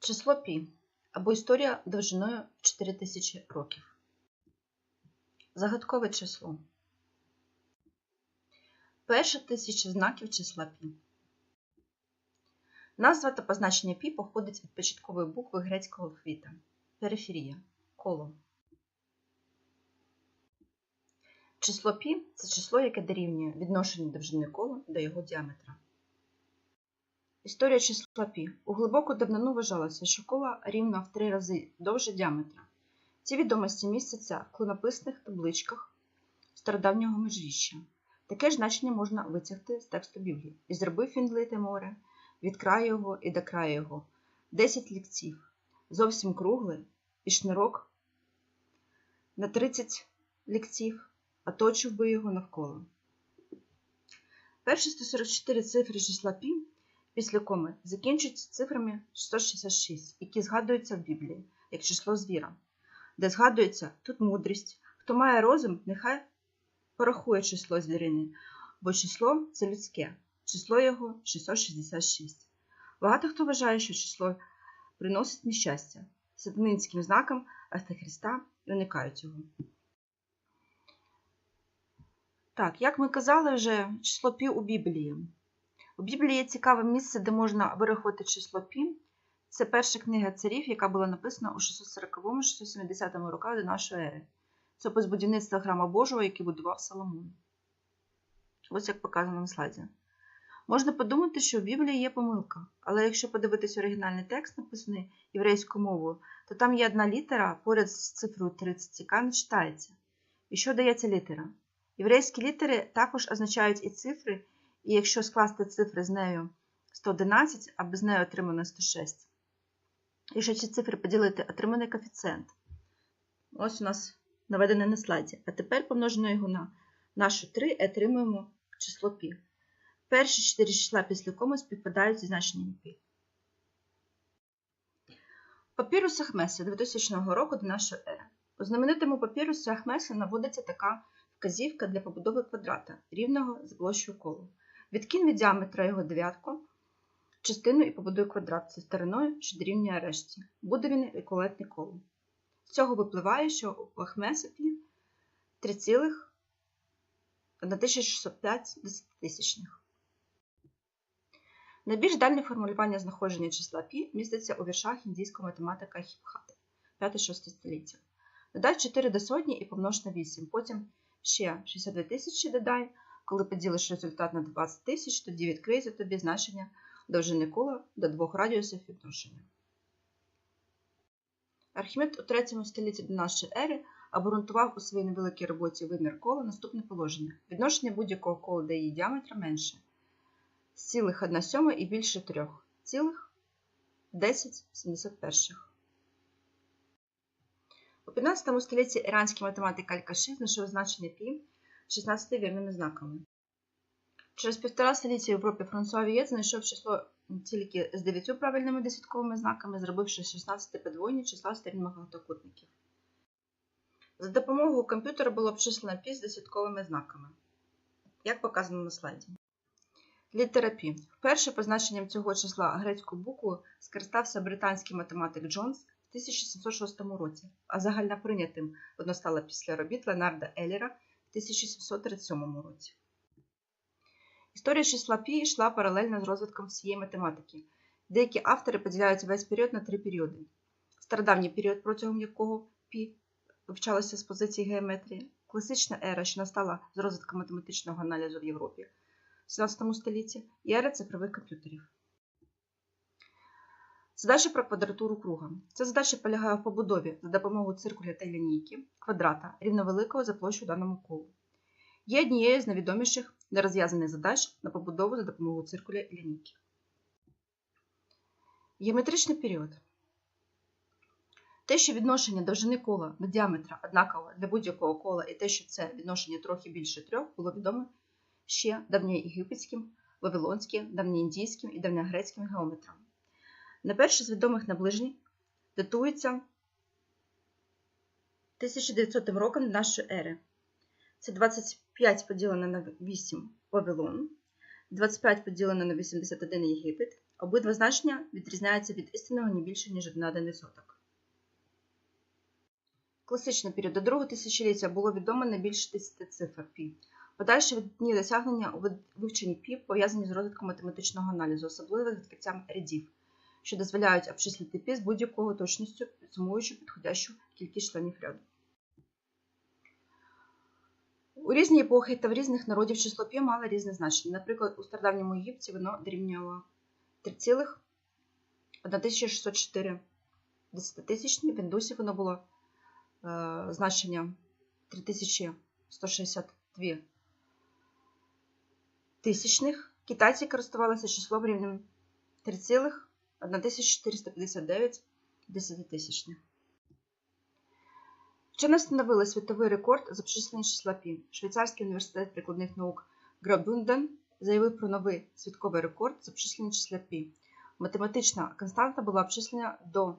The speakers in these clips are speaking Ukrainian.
Число пі або історія довжиною 4000 років. Загадкове число. Перше тисяча знаків числа пі. Назва та позначення пі походить від початкової букви грецького алфавіта. Периферія. Коло. Число пі це число, яке дорівнює відношенню довжини кола до його діаметра. Історія числа пі. У глибоку давнину вважалося, що коло рівно в три рази довше діаметра. Ці відомості містяться в клинописних табличках стародавнього межріччя. Таке ж значення можна витягти з тексту Біблії. І зробив він лите море, від краю його і до краю його. Десять лікців, зовсім круглий, і шнурок на 30 лікців, оточив би його навколо. Перші 144 цифри числа пі після коми закінчуються цифрами 666, які згадуються в Біблії, як число звіра, де згадується тут мудрість. Хто має розум, нехай порахує число звірини, бо число це людське, число його 666. Багато хто вважає, що число приносить нещастя сатанинським знаком Антихриста і уникають його. Так, як ми казали вже, число пі у Біблії. У Біблії є цікаве місце, де можна вирахувати число пі. Це перша книга царів, яка була написана у 640-670 роках до нашої ери. Це опис будівництва храма Божого, який будував Соломон. Ось як показано на слайді. Можна подумати, що в Біблії є помилка, але якщо подивитись оригінальний текст, написаний єврейською мовою, то там є одна літера поряд з цифрою 30, яка не читається. І що дає ця літера? Єврейські літери також означають і цифри, і якщо скласти цифри з нею 111, а без неї отримано 106. Якщо ці цифри поділити, отриманий коефіцієнт. Ось у нас наведене на слайді. А тепер помножено його на нашу 3 і отримуємо число π. Перші 4 числа після коми співпадають зі значенням π. Папірус Ахмеса 2000 року до нашої ери. У знаменитому папірусі Ахмеса наводиться така вказівка для побудови квадрата, рівного з площою колу. Відкинь від діаметра його дев'ятку, частину і побудуй квадрат зі стороною, що дорівнює решті. Буде він еквівалентний колу. З цього випливає, що у Ахмесоплі 3,1605 десятитисячних. Найбільш дальне формулювання знаходження числа π міститься у віршах індійського математика Хіпхати 5-6 століття. Додай 4 до сотні і помнож на 8, потім ще 62 тисячі додай. Коли поділиш результат на 20 тисяч, тоді відкриється тобі значення довжини кола до двох радіусів відношення. Архімед у 3 столітті до нашої ери обґрунтував у своїй невеликій роботі вимір кола наступне положення. Відношення будь-якого кола до її діаметра менше з цілих 1 сьома і більше 3, цілих 10,71. У 15 столітті іранський математик Аль-Каши знайшов значення пі 16 вірними знаками. Через півтора століття в Європі Франсуа Вієт знайшов число тільки з 9 правильними десятковими знаками, зробивши 16 подвоєння числа сторін багатокутників. За допомогою комп'ютера було обчислено пі з десятковими знаками, як показано на слайді. Літера Пі. Вперше позначенням цього числа грецьку букву скористався британський математик Джонс в 1706 році, а загальноприйнятим воно стало після робіт Ленарда Еллера 1737 році. Історія числа Пі йшла паралельно з розвитком всієї математики. Деякі автори поділяють весь період на три періоди: стародавній період, протягом якого Пі вивчалося з позиції геометрії, класична ера, що настала з розвитком математичного аналізу в Європі в 17 столітті, і ера цифрових комп'ютерів. Задача про квадратуру круга. Ця задача полягає в побудові за допомогою циркуля та лінійки квадрата рівновеликого за площу даному колу. Є однією з найвідоміших нерозв'язаних задач на побудову за допомогою циркуля і лінійки. Геометричний період. Те, що відношення довжини кола до діаметра однаково для будь-якого кола, і те, що це відношення трохи більше трьох, було відомо ще давньоєгипетським, вавилонським, давньоіндійським і давньогрецьким геометрам. Найперше з відомих наближень датується 1900 роком нашої ери. Це 25 поділено на 8 Вавилон, 25 поділено на 81 Єгипет, Обидва значення відрізняються від істинного не більше, ніж на 1%. Класичний період до другого тисячоліття було відомо не більше 10 цифр пі. Подальші видатні досягнення у вивченні пі пов'язані з розвитком математичного аналізу, особливо з відкриттям рядів, що дозволяють обчислити пі з будь-якою точністю, підсумуючи підходящу кількість членів ряду. У різні епохи та в різних народів число пі мало різне значення. Наприклад, у стародавньому Єгипті воно дорівнювало 3,1604 десятитисячні, в індусі воно було е, значення 3162 тисячних. Китайці користувалися числом рівнем 3,1459 десятитисячних. Вчені встановили світовий рекорд з обчислення числа пі. Швейцарський університет прикладних наук Граубюнден заявив про новий світовий рекорд з обчислення числа пі. Математична константа була обчислена до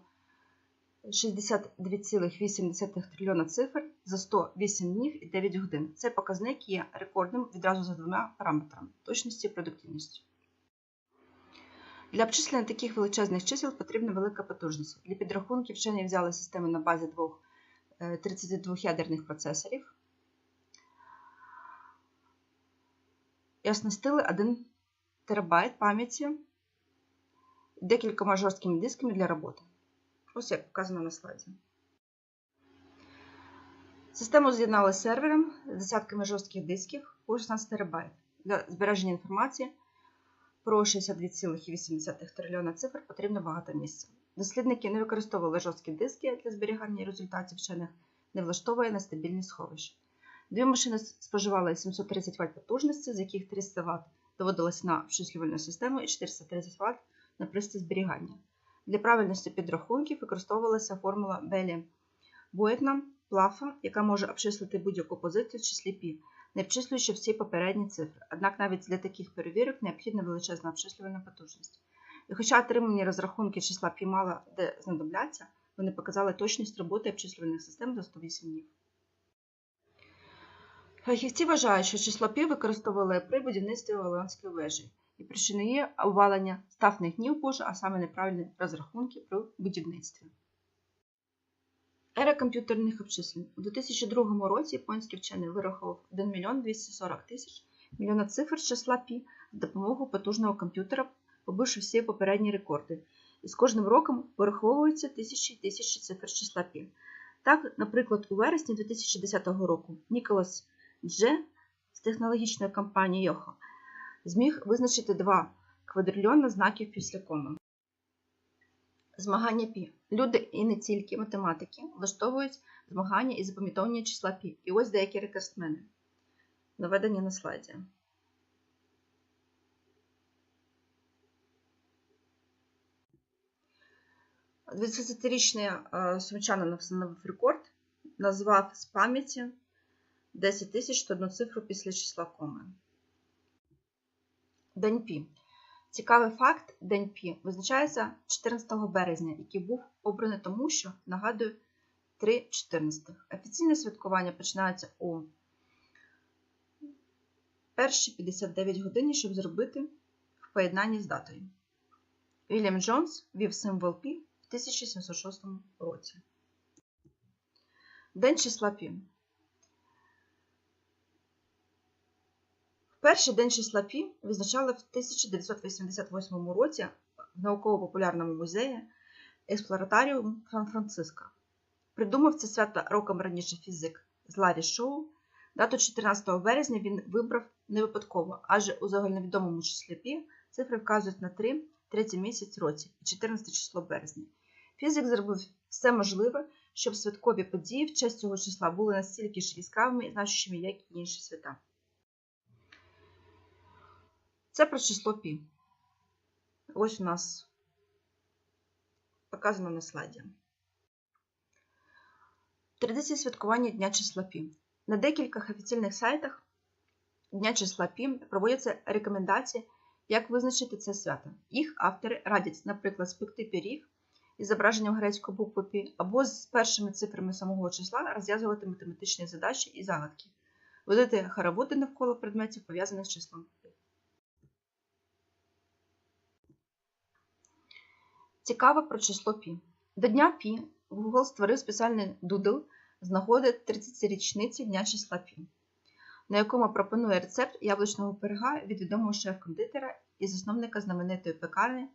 62,8 трильйона цифр за 108 днів і 9 годин. Цей показник є рекордним відразу за двома параметрами точності і продуктивності. Для обчислення таких величезних чисел потрібна велика потужність. Для підрахунків вчені взяли системи на базі двох 32 ядерних процесорів і оснастили 1 терабайт пам'яті декількома жорсткими дисками для роботи. Ось як показано на слайді. Систему з'єднали з сервером з десятками жорстких дисків по 16 терабайт. Для збереження інформації про 62,8 трильйона цифр потрібно багато місця. Дослідники не використовували жорсткі диски для зберігання результатів вчених, не влаштовує нестабільні сховища. Дві машини споживали 730 Вт потужності, з яких 300 Вт доводилось на обчислювальну систему і 430 Вт на пристрій зберігання. Для правильності підрахунків використовувалася формула Белі Бойтна плафа, яка може обчислити будь-яку позицію в числі пі, не обчислюючи всі попередні цифри. Однак навіть для таких перевірок необхідна величезна обчислювальна потужність. І хоча отримані розрахунки числа пі мало де знадобляться, вони показали точність роботи обчислювальних систем за 108 днів. Фахівці вважають, що число пі використовували при будівництві Вавилонської вежі, і причиною є обвалення став не гнів Божий, а саме неправильні розрахунки при будівництві. Ера комп'ютерних обчислень. У 2002 році японський вчений вирахував 1 мільйон 240 тисяч мільйона цифр з числа пі з допомогою потужного комп'ютера, побивши всі попередні рекорди. І з кожним роком вираховуються тисячі і тисячі цифр з числа пі. Так, наприклад, у вересні 2010 року Ніколас Дже з технологічної компанії Йохо зміг визначити два квадрильйона знаків після коми. Змагання пі. Люди і не тільки математики влаштовують змагання і запам'ятовування числа пі. І ось деякі рекордсмени. Наведені на слайді. Двадцятирічний сумчанин встановив рекорд, назвав з пам'яті 10 тисяч одну цифру після числа коми. День Пі. Цікавий факт, День Пі визначається 14 березня, який був обраний тому, що, нагадую, 3.14. Офіційне святкування починається о 1.59 годині, щоб зробити в поєднанні з датою. Вільям Джонс вів символ Пі в 1706 році. День числа Пі. Перший день числа Пі відзначали в 1988 році в науково-популярному музеї Експлоратаріум Сан-Франциско. Придумав це свято роком раніше фізик з Ларі Шоу. Дату 14 березня він вибрав не випадково, адже у загальновідомому числі Пі цифри вказують на 3, третій місяць році і 14 число березня. Фізик зробив все можливе, щоб святкові події в честь цього числа були настільки ж яскравими і значущими, як і інші свята. Це про число пі. Ось у нас показано на слайді. Традиції святкування Дня числа пі. На декількох офіційних сайтах Дня числа пі проводяться рекомендації, як визначити це свято. Їх автори радять, наприклад, спекти пиріг із зображенням грецької букви пі, або з першими цифрами самого числа розв'язувати математичні задачі і загадки, водити хороводи навколо предметів, пов'язаних з числом Цікаво про число пі. До дня пі Google створив спеціальний дудл з нагоди 30-річниці дня числа пі, на якому пропонує рецепт яблучного пирога від відомого шеф-кондитера і засновника знаменитої пекарні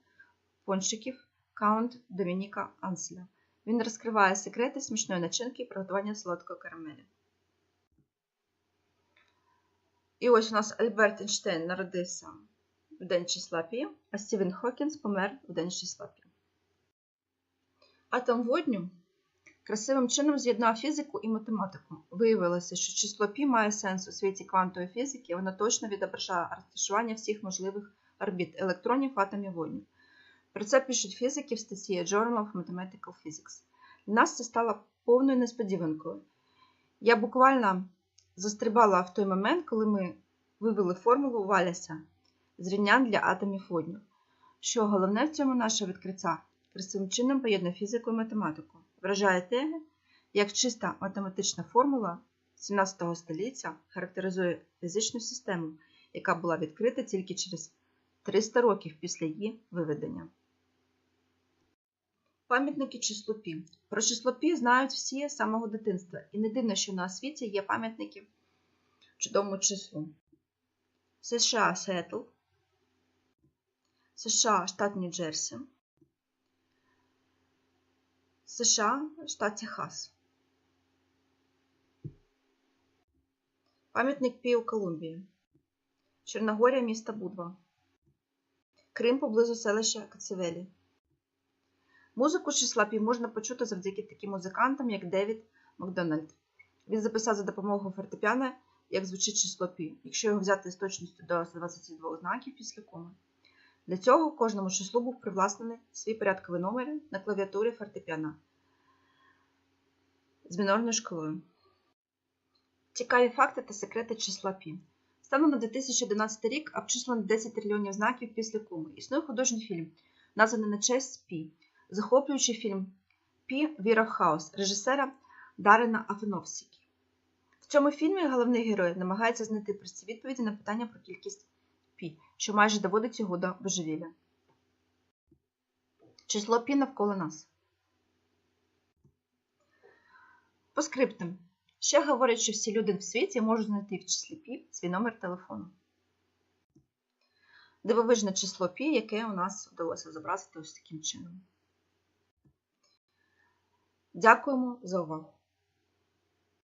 пончиків Каунт Домініка Анселя. Він розкриває секрети смачної начинки приготування солодкої карамелі. І ось у нас Альберт Ейнштейн народився в день числа Пі, а Стівен Хокінс помер в день числа Пі. Атом водню красивим чином з'єднав фізику і математику. Виявилося, що число Пі має сенс у світі квантової фізики, воно точно відображає розташування всіх можливих орбіт електронів в атомі водню. Про це пишуть фізики в статті Journal of Mathematical Physics. Для нас це стало повною несподіванкою. Я буквально застрибала в той момент, коли ми вивели формулу Валяса з для атомів водню. Що головне в цьому наше відкриття красивим чином поєднує фізику і математику. Вражає те, як чиста математична формула 17 століття характеризує фізичну систему, яка була відкрита тільки через 300 років після її виведення. Пам'ятники числу Пі. Про число Пі знають всі з самого дитинства, і не дивно, що на світі є пам'ятники чудовому числу. США Сетл, США штат Нью-Джерсі, США штат Техас. Пам'ятник Пі Колумбії. Чорногорія міста Будва. Крим поблизу селища Кацевелі. Музику числа пі можна почути завдяки таким музикантам, як Девід Макдональд. Він записав за допомогою фортепіано, як звучить число пі, якщо його взяти з точністю до 122 знаків після коми. Для цього кожному числу був привласнений свій порядковий номер на клавіатурі фортепіано з мінорною шкалою. Цікаві факти та секрети числа пі. Станом на 2011 рік обчислено 10 трильйонів знаків після коми. Існує художній фільм, названий на честь Пі, захоплюючий фільм Пі Віра в хаос режисера Дарина Афеновсікі. В цьому фільмі головний герой намагається знайти прості відповіді на питання про кількість Пі, що майже доводить його до божевілля. Число Пі навколо нас. По скриптам. Ще говорять, що всі люди в світі можуть знайти в числі пі свій номер телефону. Дивовижне число пі, яке у нас вдалося зобразити ось таким чином. Дякуємо за увагу!